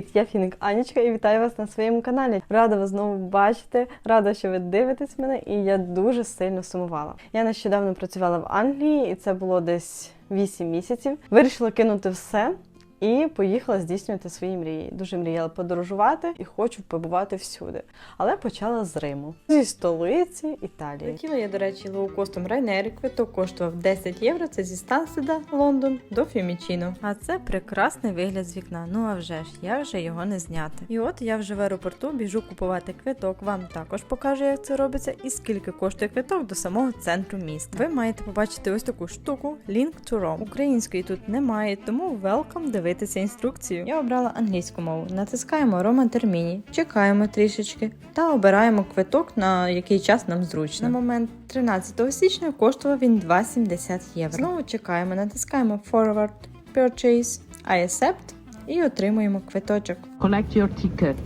привіт! Я Фіник Анічка і вітаю вас на своєму каналі. Рада вас знову бачити, рада, що ви дивитесь мене, і я дуже сильно сумувала. Я нещодавно працювала в Англії, і це було десь 8 місяців. Вирішила кинути все. І поїхала здійснювати свої мрії. Дуже мріяла подорожувати і хочу побувати всюди. Але почала з Риму, зі столиці Італії. Летіла я, до речі, лоукостом Ryanair. Квиток коштував 10 євро. Це зі Станседа, Лондон до Фімічіно. А це прекрасний вигляд з вікна. Ну а вже ж я вже його не зняти. І от я вже в аеропорту біжу купувати квиток. Вам також покажу, як це робиться, і скільки коштує квиток до самого центру міста. Ви маєте побачити ось таку штуку Link to Rome. Української тут немає, тому welcome дивитися інструкцію. Я обрала англійську мову. Натискаємо Рома терміні, чекаємо трішечки та обираємо квиток, на який час нам зручно. На момент 13 січня коштував він 2,70 євро. Знову чекаємо, натискаємо Forward Purchase, I accept і отримуємо квиточок. Collect your ticket.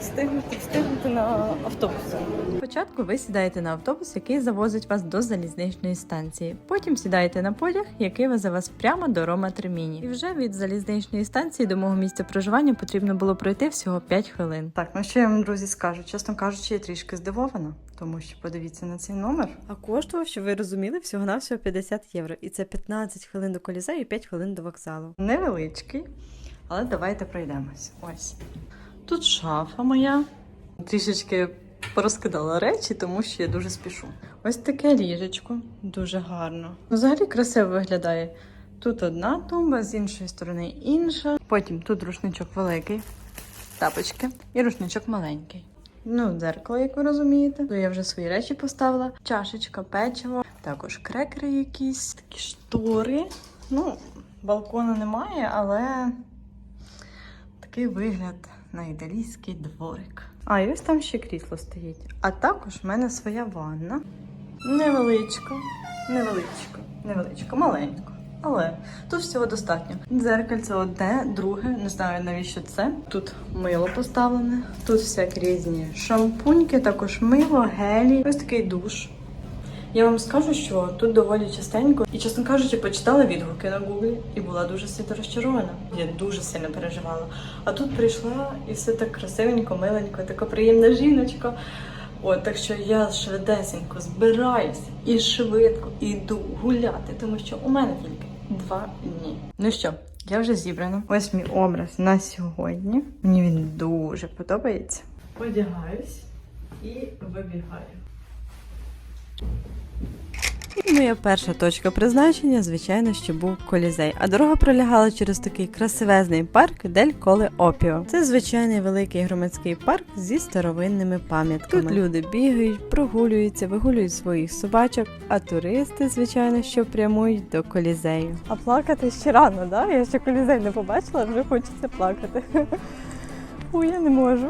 Встигнути, встигнути на автобус. Спочатку ви сідаєте на автобус, який завозить вас до залізничної станції. Потім сідаєте на потяг, який везе вас прямо до Рома Терміні. І вже від залізничної станції до мого місця проживання потрібно було пройти всього 5 хвилин. Так, ну що я вам, друзі, скажу? Чесно кажучи, я трішки здивована, тому що подивіться на цей номер. А коштував, щоб ви розуміли, всього навсього 50 євро. І це 15 хвилин до колізею і 5 хвилин до вокзалу. Невеличкий, але давайте пройдемось. Ось. Тут шафа моя. Трішечки порозкидала речі, тому що я дуже спішу. Ось таке ліжечко, дуже гарно. Взагалі красиво виглядає. Тут одна тумба, з іншої сторони інша. Потім тут рушничок великий, тапочки і рушничок маленький. Ну, дзеркало, як ви розумієте. То я вже свої речі поставила. Чашечка, печиво, також крекери якісь, такі штори. Ну, балкону немає, але такий вигляд на італійський дворик. А, і ось там ще крісло стоїть. А також в мене своя ванна. Невеличка, невеличка, невеличка, маленька. Але тут всього достатньо. Дзеркальце одне, друге, не знаю навіщо це. Тут мило поставлене, тут всякі різні шампуньки, також мило, гелі. Ось такий душ. Я вам скажу, що тут доволі частенько, і чесно кажучи, почитала відгуки на Google і була дуже сильно розчарована. Я дуже сильно переживала. А тут прийшла і все так красивенько, миленько, така приємна жіночка. От так що я швидесенько збираюся і швидко йду гуляти, тому що у мене тільки два дні. Ну що, я вже зібрана. Ось мій образ на сьогодні. Мені він дуже подобається. Одягаюсь і вибігаю. Моя перша точка призначення, звичайно, що був колізей, а дорога пролягала через такий красивезний парк Дель Коле Опіо. Це звичайний великий громадський парк зі старовинними пам'ятками. Тут люди бігають, прогулюються, вигулюють своїх собачок, а туристи, звичайно, що прямують до колізею. А плакати ще рано, да? Я ще колізей не побачила, вже хочеться плакати. Фу, я не можу.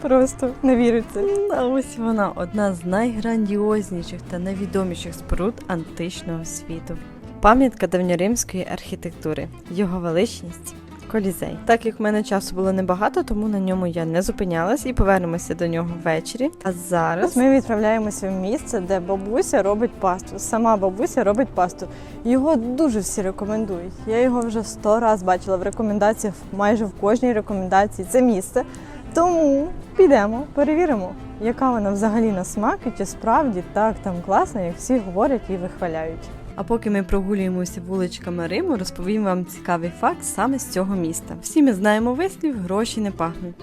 Просто не віриться. А ось вона одна з найграндіозніших та найвідоміших споруд античного світу. Пам'ятка давньоримської архітектури, його величність. Колізей. Так як в мене часу було небагато, тому на ньому я не зупинялась і повернемося до нього ввечері. А зараз ми відправляємося в місце, де бабуся робить пасту. Сама бабуся робить пасту. Його дуже всі рекомендують. Я його вже сто раз бачила в рекомендаціях, майже в кожній рекомендації. Це місце. Тому підемо, перевіримо, яка вона взагалі на смак і чи справді так там класно, як всі говорять і вихваляють. А поки ми прогулюємося вуличками Риму, розповім вам цікавий факт саме з цього міста. Всі ми знаємо вислів гроші не пахнуть.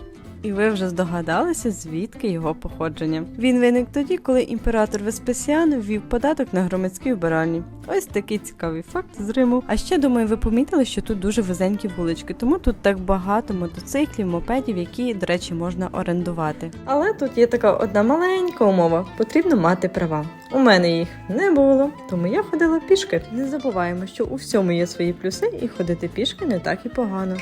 І ви вже здогадалися, звідки його походження. Він виник тоді, коли імператор Веспасіан ввів податок на громадські убиральні. Ось такий цікавий факт з Риму. А ще думаю, ви помітили, що тут дуже вузенькі вулички, тому тут так багато мотоциклів, мопедів, які, до речі, можна орендувати. Але тут є така одна маленька умова: потрібно мати права. У мене їх не було, тому я ходила пішки. Не забуваємо, що у всьому є свої плюси, і ходити пішки не так і погано.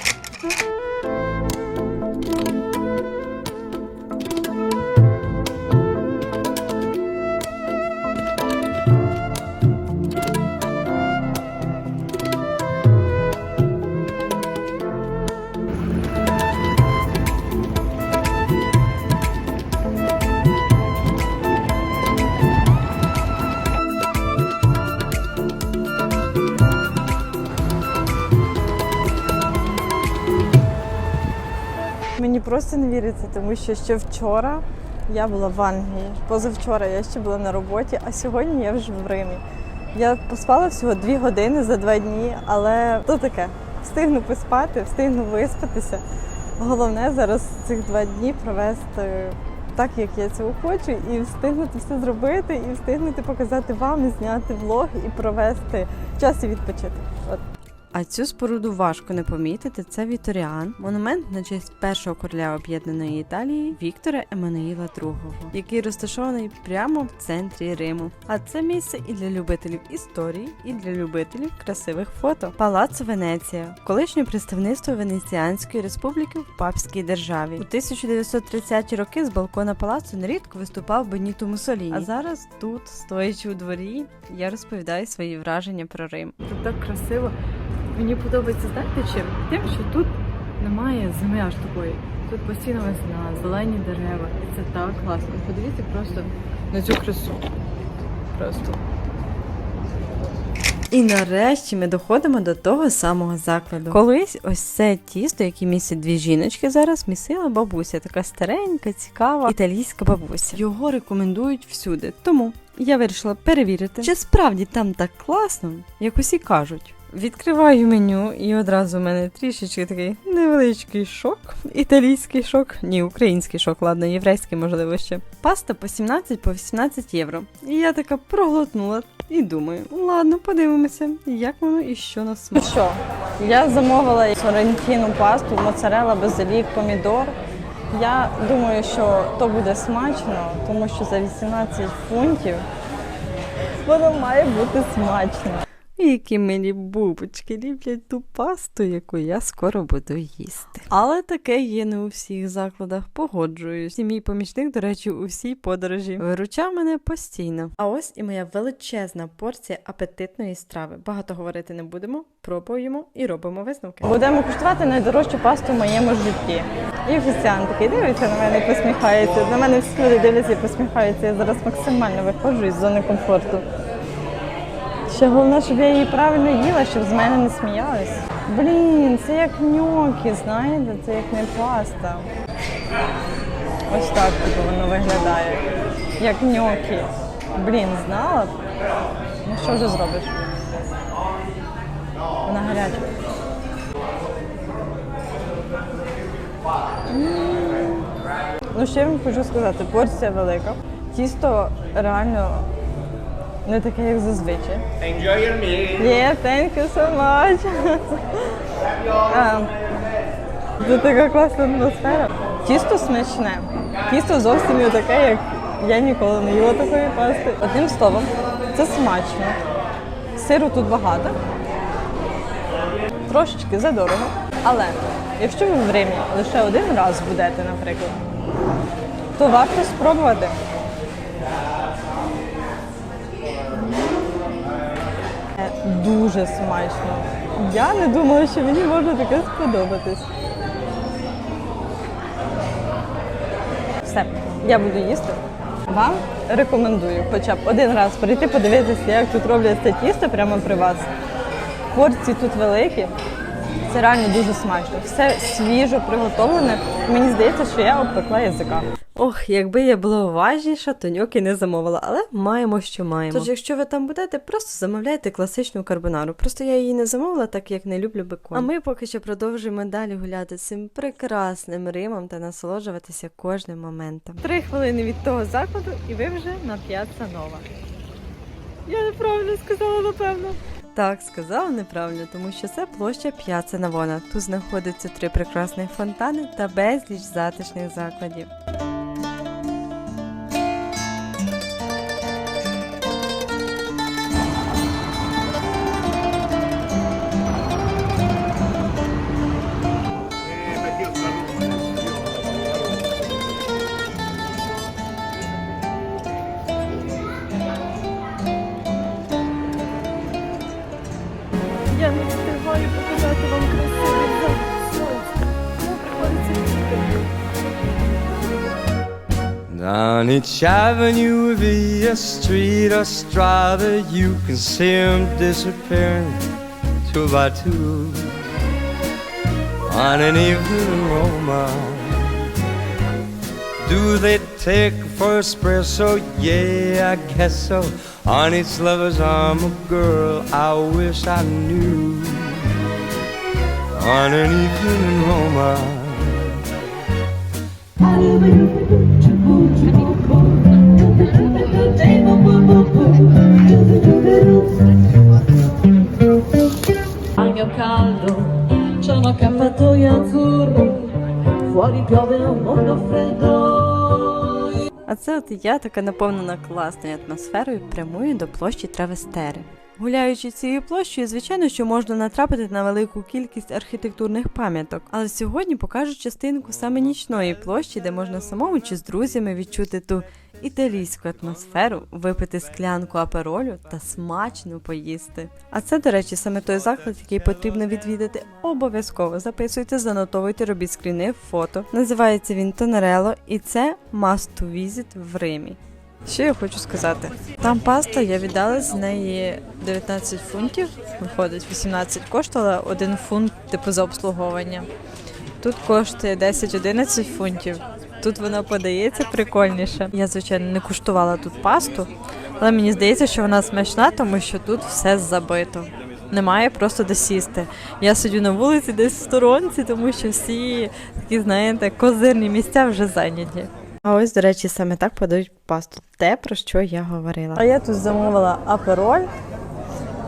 Просто не віриться, тому що ще вчора я була в Англії. Позавчора я ще була на роботі, а сьогодні я вже в Римі. Я поспала всього дві години за два дні, але то таке. Встигну поспати, встигну виспатися. Головне зараз цих два дні провести так, як я цього хочу, і встигнути все зробити, і встигнути показати вам, зняти влог, і провести час і відпочити. От. А цю споруду важко не помітити. Це Віторіан, монумент на честь першого короля об'єднаної Італії Віктора Еммануїла II, який розташований прямо в центрі Риму. А це місце і для любителів історії, і для любителів красивих фото. Палаццо Венеція, колишнє представництво Венеціанської республіки в папській державі. У 1930-ті роки з балкона палацу нерідко виступав Беніто Муссоліні. А зараз тут, стоячи у дворі, я розповідаю свої враження про Рим. Тут так красиво. Мені подобається знаєте чим? Тим, що тут немає зими аж такої. Тут постійно весна, зелені дерева. І це так класно. Подивіться просто на цю красу. Просто. І нарешті ми доходимо до того самого закладу. Колись ось це тісто, яке містять дві жіночки, зараз місила бабуся, така старенька, цікава італійська бабуся. Його рекомендують всюди. Тому я вирішила перевірити, чи справді там так класно, як усі кажуть. Відкриваю меню, і одразу в мене трішечки такий невеличкий шок. Італійський шок, ні, український шок, ладно, єврейський, можливо, ще. Паста по 17 по 18 євро. І я така проглотнула і думаю, ладно, подивимося, як воно і що нас Ну що, я замовила соррентіну пасту, моцарела, базилік, помідор. Я думаю, що то буде смачно, тому що за 18 фунтів воно має бути смачно. Які милі бубочки люблять ту пасту, яку я скоро буду їсти. Але таке є не у всіх закладах, погоджуюсь. І мій помічник, до речі, у всій подорожі виручав мене постійно. А ось і моя величезна порція апетитної страви. Багато говорити не будемо, пробуємо і робимо висновки. Будемо куштувати найдорожчу пасту в моєму житті. І офіціант такий дивиться на мене і посміхається. На мене всі люди дивляться і посміхаються. Я зараз максимально виходжу із зони комфорту. Ще головне, щоб я її правильно їла, щоб з мене не сміялись. Блін, це як ньокі, знаєте, це як не паста. Ось так типу, воно виглядає. Як ньокі. Блін, знала б. Ну що вже зробиш? Вона гаряча. Ну, що я вам хочу сказати, порція велика. Тісто реально не таке, як зазвичай. Enjoy your meal. Yeah, thank you so much. Це така класна атмосфера. Тісто смачне. Тісто зовсім не таке, як я ніколи не їла такої пасти. Одним словом, це смачно. Сиру тут багато. Трошечки задорого. Але якщо ви в Римі лише один раз будете, наприклад, то варто спробувати. Дуже смачно. Я не думала, що мені може таке сподобатись. Все, я буду їсти. Вам рекомендую хоча б один раз прийти подивитися, як тут роблять це тісто прямо при вас. Порції тут великі. Це реально дуже смачно. Все свіжо приготовлене. Мені здається, що я обпекла язика. Ох, якби я була уважніша, то ньоки не замовила, але маємо, що маємо. Тож, якщо ви там будете, просто замовляйте класичну карбонару. Просто я її не замовила, так як не люблю бекон. А ми поки що продовжуємо далі гуляти цим прекрасним Римом та насолоджуватися кожним моментом. Три хвилини від того закладу, і ви вже на п'яцца нова. Я неправильно сказала, напевно. Так, сказала неправильно, тому що це площа П'яца Навона. Тут знаходяться три прекрасних фонтани та безліч затишних закладів. Down each avenue, via street or strada, you can see them disappearing two by two. On an evening in Roma, Do they take for espresso? Yeah, I guess so. On each lover's arm, a girl I wish I knew. On an evening in Roma. Caldo c'è un accappatoio azzurro, fuori piove un mondo freddo. А це от я така наповнена класною атмосферою прямую до площі Травестери. Гуляючи цією площею, звичайно, що можна натрапити на велику кількість архітектурних пам'яток, але сьогодні покажу частинку саме нічної площі, де можна самому чи з друзями відчути ту італійську атмосферу, випити склянку аперолю та смачно поїсти. А це, до речі, саме той заклад, який потрібно відвідати обов'язково. Записуйте, занотовуйте, робіть скріни, фото. Називається він Тонерело, і це must to visit в Римі. Що я хочу сказати? Там паста, я віддала з неї 19 фунтів, виходить 18 коштувала, 1 фунт типу за обслуговування. Тут коштує 10-11 фунтів. Тут вона подається прикольніше. Я, звичайно, не куштувала тут пасту, але мені здається, що вона смачна, тому що тут все забито. Немає просто де сісти. Я сидю на вулиці десь в сторонці, тому що всі такі, знаєте, козирні місця вже зайняті. А ось, до речі, саме так подають пасту. Те, про що я говорила. А я тут замовила апероль,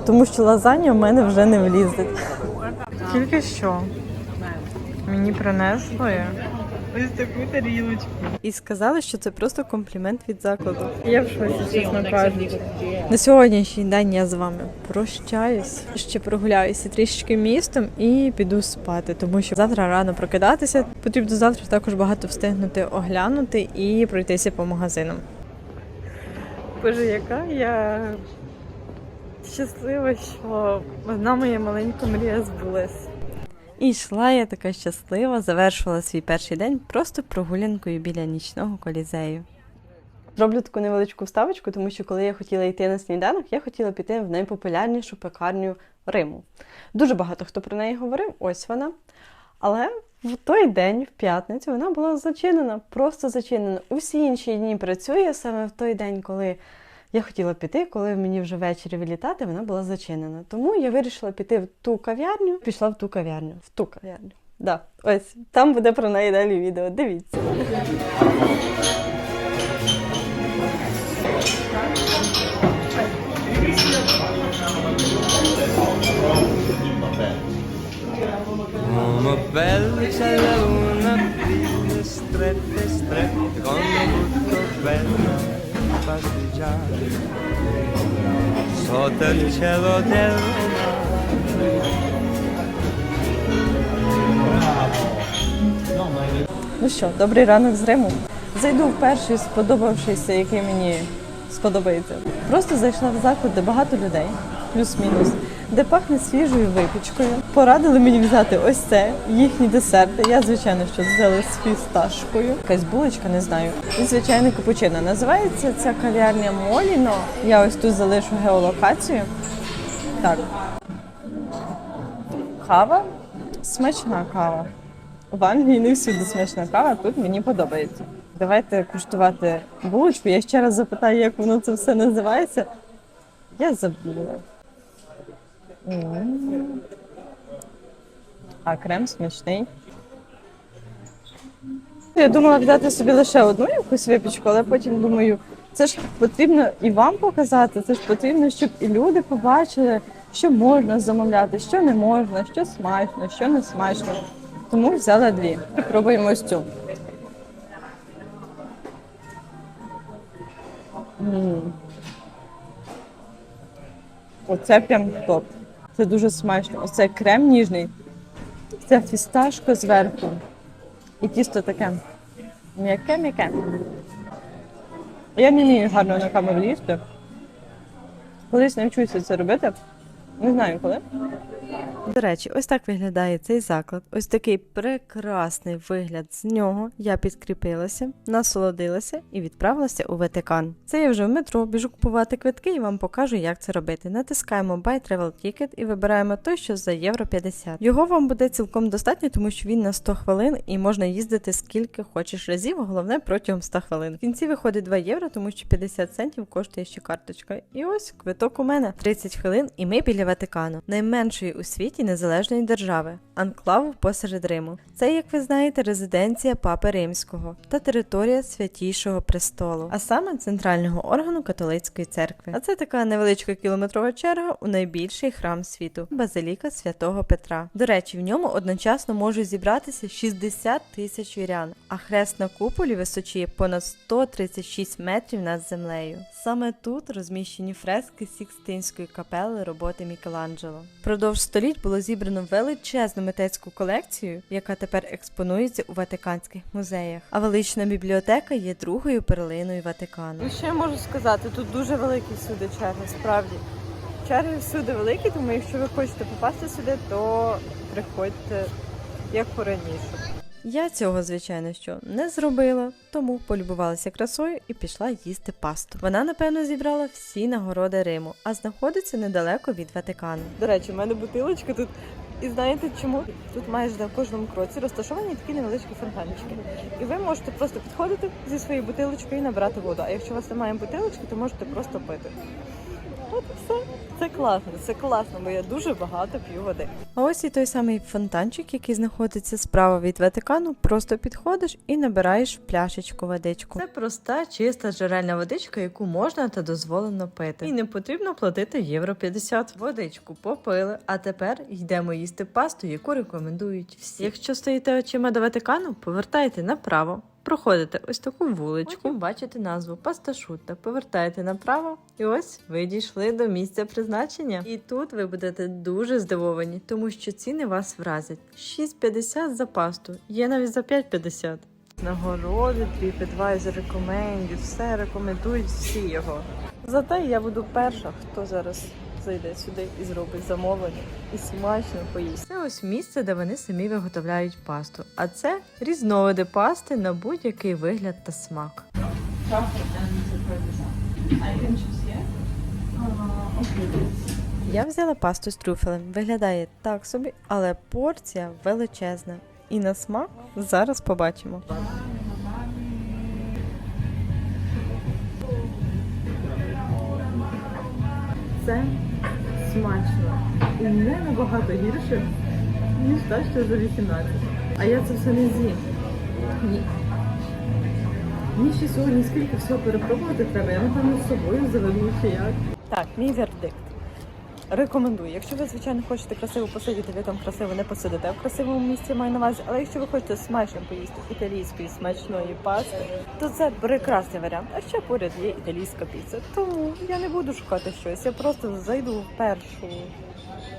тому що лазанья в мене вже не влізить. Тільки що мені принесли ось таку тарілочку. І сказали, що це просто комплімент від закладу. Я в шоці, чесно кажучи. На сьогоднішній день я з вами прощаюсь. Ще прогуляюся трішечки містом і піду спати, тому що завтра рано прокидатися. Потрібно завтра також багато встигнути оглянути і пройтися по магазинам. Боже, яка я щаслива, що одна моя маленька мрія збулась. І йшла я така щаслива, завершувала свій перший день просто прогулянкою біля нічного колізею. Зроблю таку невеличку вставочку, тому що коли я хотіла йти на сніданок, я хотіла піти в найпопулярнішу пекарню Риму. Дуже багато хто про неї говорив, ось вона. Але в той день, в п'ятницю, вона була зачинена, просто зачинена. Усі інші дні працює саме в той день, коли я хотіла піти, коли мені вже ввечері вилітати, вона була зачинена. Тому я вирішила піти в ту кав'ярню, пішла в ту кав'ярню, в ту кав'ярню. Да, ось там буде про неї далі відео. Дивіться. Belle c'è la luna, strette, strette, quando tutto bello passeggiare sotto il cielo del. Ну що, добрий ранок з Риму. Зайду в перший сподобавшийся, який мені сподобається. Просто зайшла в заклад, де багато людей, плюс-мінус, де пахне свіжою випічкою. Порадили мені взяти ось це, їхні десерти. Я, звичайно, що взяла з фісташкою. Якась булочка, не знаю. І звичайний капучино. Називається ця кав'ярня Моліно. Я ось тут залишу геолокацію. Так. Кава. Смачна кава. В Англії не всюди смачна кава, тут мені подобається. Давайте куштувати булочку. Я ще раз запитаю, як воно це все називається. Я забула. М. А крем смачний. Я думала взяти собі лише одну якусь випічку, але потім думаю, це ж потрібно і вам показати, це ж потрібно, щоб і люди побачили, що можна замовляти, що не можна, що смачно, що не смачно. Тому взяла дві. Пробуємо ось цю. М. Оце прям топ. Це дуже смачно. Оце крем ніжний. Це фісташко зверху. І тісто таке м'яке-м'яке. Я не вмію гарно на камеру їсти. Колись навчуся це робити. Не знаю коли. До речі, ось так виглядає цей заклад. Ось такий прекрасний вигляд з нього. Я підкріпилася, насолодилася і відправилася у Ватикан. Це я вже в метро, біжу купувати квитки і вам покажу, як це робити. Натискаємо Buy Travel Ticket і вибираємо той, що за євро 50. Його вам буде цілком достатньо, тому що він на 100 хвилин і можна їздити скільки хочеш разів, головне протягом 100 хвилин. В кінці виходить 2 євро, тому що 50 центів коштує ще карточка. І ось квиток у мене 30 хвилин, і ми біля Ватикану, найменшої у світі незалежної держави, анклаву посеред Риму. Це, як ви знаєте, резиденція Папи Римського та територія святійшого престолу, а саме центрального органу католицької церкви. А це така невеличка кілометрова черга у найбільший храм світу базиліка святого Петра. До речі, в ньому одночасно можуть зібратися 60 тисяч вірян, а хрест на куполі височіє понад 136 метрів над землею. Саме тут розміщені фрески Сікстинської капели роботи Мікеланджело. Продовж століть було зібрано величезну митецьку колекцію, яка тепер експонується у Ватиканських музеях. А велична бібліотека є другою перлиною Ватикану. І ще я можу сказати, тут дуже великі всюди черги, справді. Черги всюди великі, тому якщо ви хочете попасти сюди, то приходьте як пораніше. Я цього, звичайно, що не зробила, тому полюбувалася красою і пішла їсти пасту. Вона, напевно, зібрала всі нагороди Риму, а знаходиться недалеко від Ватикану. До речі, в мене бутилочка тут. І знаєте чому? Тут майже на кожному кроці розташовані такі невеличкі фонтанчики. І ви можете просто підходити зі своєю бутилочкою і набирати воду. А якщо у вас немає бутилочки, то можете просто пити. От і все. Це класно, це класно, бо я дуже багато п'ю води. А ось і той самий фонтанчик, який знаходиться справа від Ватикану, просто підходиш і набираєш в пляшечку водичку. Це проста, чиста джерельна водичка, яку можна та дозволено пити. І не потрібно платити євро 50. Водичку попили, а тепер йдемо їсти пасту, яку рекомендують всі. Якщо стоїте очима до Ватикану, повертайте направо. Проходите ось таку вуличку, Потім бачите назву Пасташута, повертаєте направо, і ось ви дійшли до місця призначення. І тут ви будете дуже здивовані, тому що ціни вас вразять. 6,50 за пасту, є навіть за 5,50. Нагороди, TripAdvisor рекомендують, все рекомендують всі його. Зате я буду перша, хто зараз зайде сюди і зробить замовлення і смачно поїсть. Це ось місце, де вони самі виготовляють пасту. А це різновиди пасти на будь-який вигляд та смак. Я взяла пасту з трюфелем. Виглядає так собі, але порція величезна. І на смак зараз побачимо. Це смачно і не набагато гірше, ніж та, що за 18. А я це все не з'їм. Ні. Мені ще сьогодні скільки всього перепробувати треба, я напевно з собою заведу чи як. Так, мій вердикт. Рекомендую. Якщо ви, звичайно, хочете красиво посидіти, ви там красиво не посидите в красивому місці маю на увазі. Але якщо ви хочете смачно поїсти італійської смачної пасти, то це прекрасний варіант. А ще поряд є італійська піца. Тому я не буду шукати щось. Я просто зайду в першу,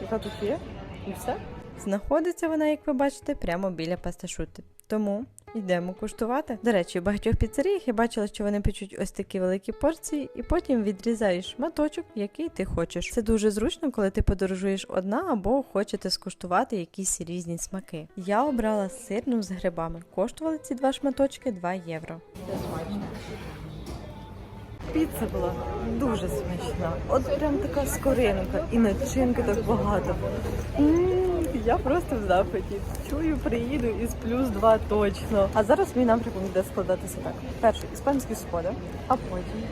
яка тут є, і все. Знаходиться вона, як ви бачите, прямо біля пасташути. Тому йдемо куштувати. До речі, в багатьох піцеріях я бачила, що вони печуть ось такі великі порції, і потім відрізаєш шматочок, який ти хочеш. Це дуже зручно, коли ти подорожуєш одна або хочете скуштувати якісь різні смаки. Я обрала сирну з грибами. Коштували ці два шматочки 2 євро. Піца була дуже смачна. От прям така скоринка і начинки так багато. Я просто в захваті. Чую, приїду із плюс два точно. А зараз мій напрямок буде складатися так: перше іспанські сходи, а потім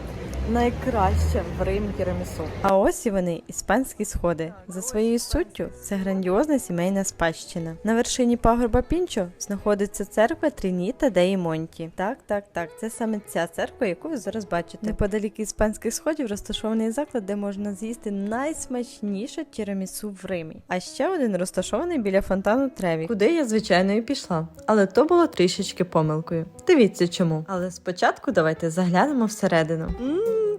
найкраще в Рим тірамісу. А ось і вони, іспанські сходи. За своєю суттю це грандіозна сімейна спадщина. На вершині пагорба Пінчо знаходиться церква Трініта деї Монті. Так, так, так, це саме ця церква, яку ви зараз бачите. Неподалік іспанських сходів розташований заклад, де можна з'їсти найсмачніше тірамісу в Римі. А ще один розташований біля фонтану Треві, куди я звичайно і пішла. Але то було трішечки помилкою. Дивіться чому. Але спочатку давайте заглянемо всередину.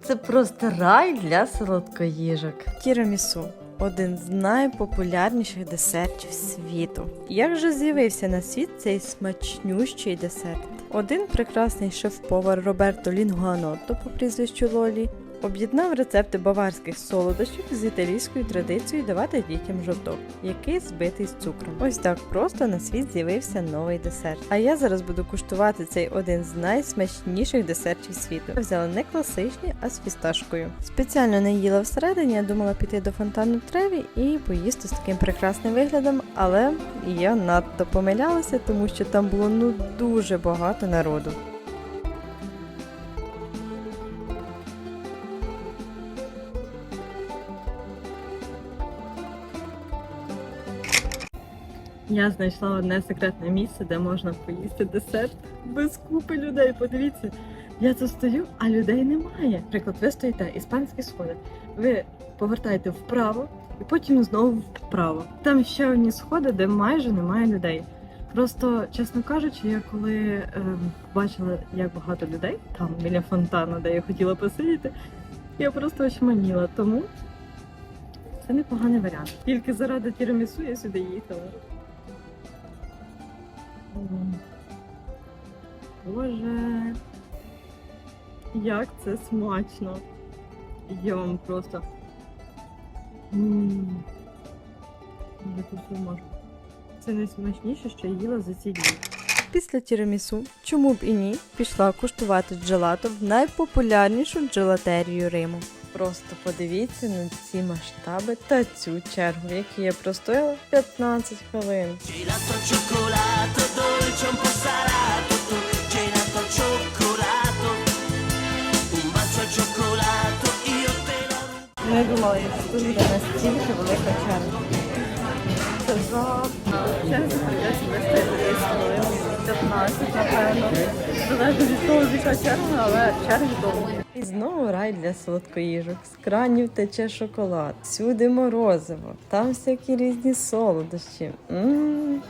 Це просто рай для солодкоїжок. Тірамісу. Один з найпопулярніших десертів світу. Як же з'явився на світ цей смачнющий десерт? Один прекрасний шеф-повар Роберто Лінгуанотто по прізвищу Лолі Об'єднав рецепти баварських солодощів з італійською традицією давати дітям жовток, який збитий з цукром. Ось так просто на світ з'явився новий десерт. А я зараз буду куштувати цей один з найсмачніших десертів світу. Я взяла не класичний, а з фісташкою. Спеціально не їла всередині, я думала піти до фонтану Треві і поїсти з таким прекрасним виглядом, але я надто помилялася, тому що там було ну дуже багато народу. Я знайшла одне секретне місце, де можна поїсти десерт без купи людей. Подивіться, я тут стою, а людей немає. Наприклад, ви стоїте, іспанські сходи. Ви повертаєте вправо і потім знову вправо. Там ще одні сходи, де майже немає людей. Просто, чесно кажучи, я коли ем, бачила, як багато людей там біля фонтану, де я хотіла посидіти, я просто очманіла. Тому це непоганий варіант. Тільки заради тірамісу я сюди їхала. Боже, як це смачно. Я вам просто. М. Я тут не. Це найсмачніше, що я їла за ці дні. Після тірамісу, чому б і ні, пішла куштувати джелато в найпопулярнішу джелатерію Риму. Просто подивіться на ці масштаби та цю чергу, в якій я простояла 15 хвилин. Не думала, що буде настільки велика черга. Черзі прийдеться вистояти хвилин 15, напевно. Залежно від того, яка черга, але черги довго. І знову рай для солодкоїжок. З кранів тече шоколад, всюди морозиво, там всякі різні солодощі. М.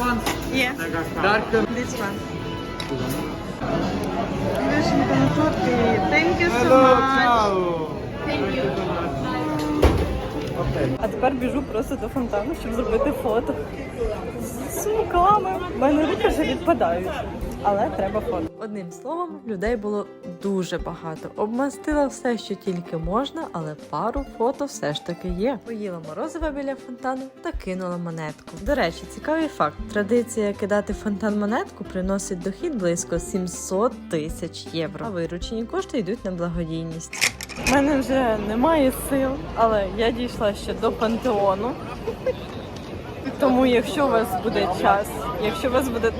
Want? Yes, Dark this one. Вишенька на торті. Thank you so much. А тепер біжу просто до фонтану, щоб зробити фото з сумками. У мене руки вже відпадають. Але треба фото. Одним словом, людей було дуже багато. Обмастила все, що тільки можна, але пару фото все ж таки є. Поїла морозива біля фонтану та кинула монетку. До речі, цікавий факт: традиція кидати фонтан монетку приносить дохід близько 700 тисяч євро. А виручені кошти йдуть на благодійність. У мене вже немає сил, але я дійшла ще до пантеону. Тому, якщо у вас буде час, якщо у вас буде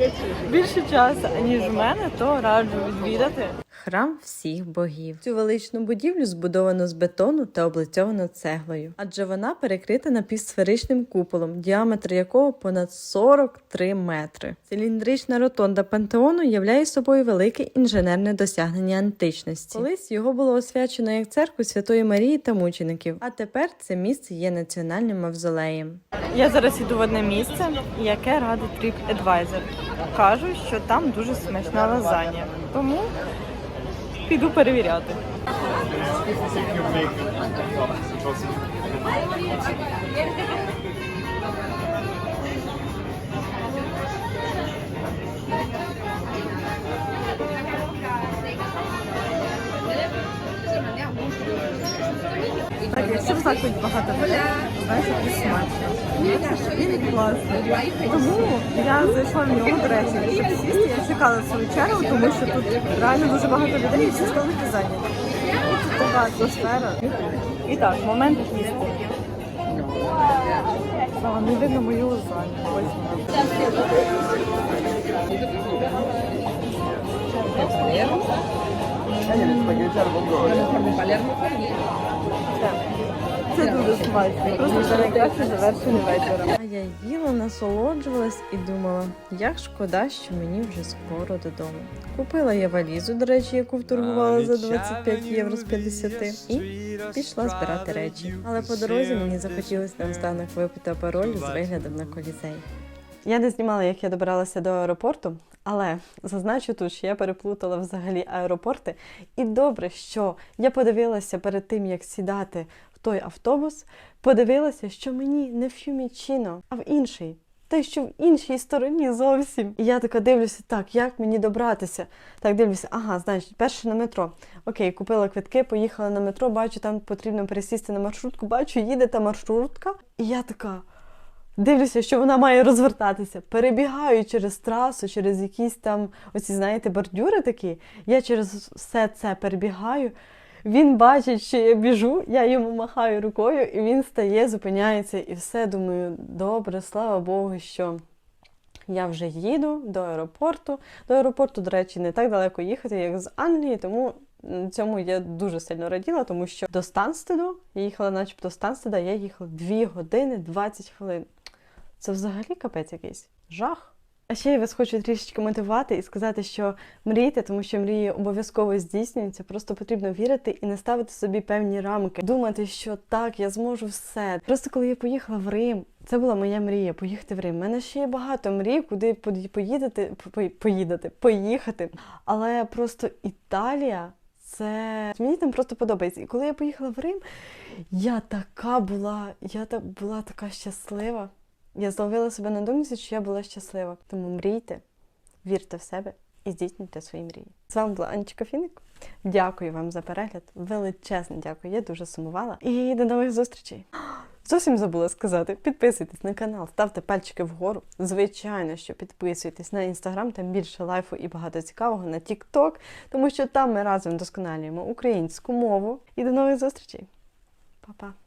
більше часу, ніж в мене, то раджу відвідати. Храм всіх богів. Цю величну будівлю збудовано з бетону та облицьовано цеглою, адже вона перекрита напівсферичним куполом, діаметр якого понад 43 метри. Циліндрична ротонда пантеону являє собою велике інженерне досягнення античності. Колись його було освячено як церкву Святої Марії та мучеників, а тепер це місце є національним мавзолеєм. Я зараз іду в одне місце, яке радить TripAdvisor. Кажуть, що там дуже смачна лазанья. Тому піду перевіряти. Так, якщо в закладі багато людей, якось смачно. Він класний. Тому я зайшла в нього, до речі, щоб сісти. Я чекала свою чергу, тому що тут реально дуже багато людей і всі столики зайняті. Тут така атмосфера. І так, момент їсти. А, не видно мою лазанью. Ось. Це дуже смачно. А я їла, насолоджувалась і думала, як шкода, що мені вже скоро додому. Купила я валізу, до речі, яку вторгувала за 25 євро з 50 і пішла збирати речі. Але по дорозі мені захотілося наостанок випити пароль з виглядом на колізей. Я не знімала, як я добиралася до аеропорту, Але зазначу тут, що я переплутала взагалі аеропорти. І добре, що я подивилася перед тим, як сідати в той автобус, подивилася, що мені не в Фюмічіно, а в інший. Те, що в іншій стороні зовсім. І я така дивлюся, так, як мені добратися? Так, дивлюся, ага, значить, перше на метро. Окей, купила квитки, поїхала на метро, бачу, там потрібно пересісти на маршрутку, бачу, їде та маршрутка. І я така. Дивлюся, що вона має розвертатися. Перебігаю через трасу, через якісь там оці, знаєте, бордюри такі. Я через все це перебігаю. Він бачить, що я біжу, я йому махаю рукою, і він стає, зупиняється, і все. Думаю, добре, слава Богу, що я вже їду до аеропорту. До аеропорту, до речі, не так далеко їхати, як з Англії, тому цьому я дуже сильно раділа, тому що до Станстеду, я їхала начебто Станстеда, я їхала 2 години 20 хвилин. Це взагалі капець якийсь жах. А ще я вас хочу трішечки мотивувати і сказати, що мрійте, тому що мрії обов'язково здійснюються. Просто потрібно вірити і не ставити собі певні рамки. Думати, що так, я зможу все. Просто коли я поїхала в Рим, це була моя мрія поїхати в Рим. У мене ще є багато мрій, куди поїдати, поїдати, поїхати. Але просто Італія. Це мені там просто подобається. І коли я поїхала в Рим, я така була, я так була така щаслива. Я зловила себе на думці, що я була щаслива. Тому мрійте, вірте в себе і здійснюйте свої мрії. З вами була Анечка Фіник. Дякую вам за перегляд. Величезне дякую. Я дуже сумувала. І до нових зустрічей. Зовсім забула сказати. Підписуйтесь на канал, ставте пальчики вгору. Звичайно, що підписуйтесь на інстаграм, там більше лайфу і багато цікавого на Тікток, тому що там ми разом досконалюємо українську мову. І до нових зустрічей. Па-па!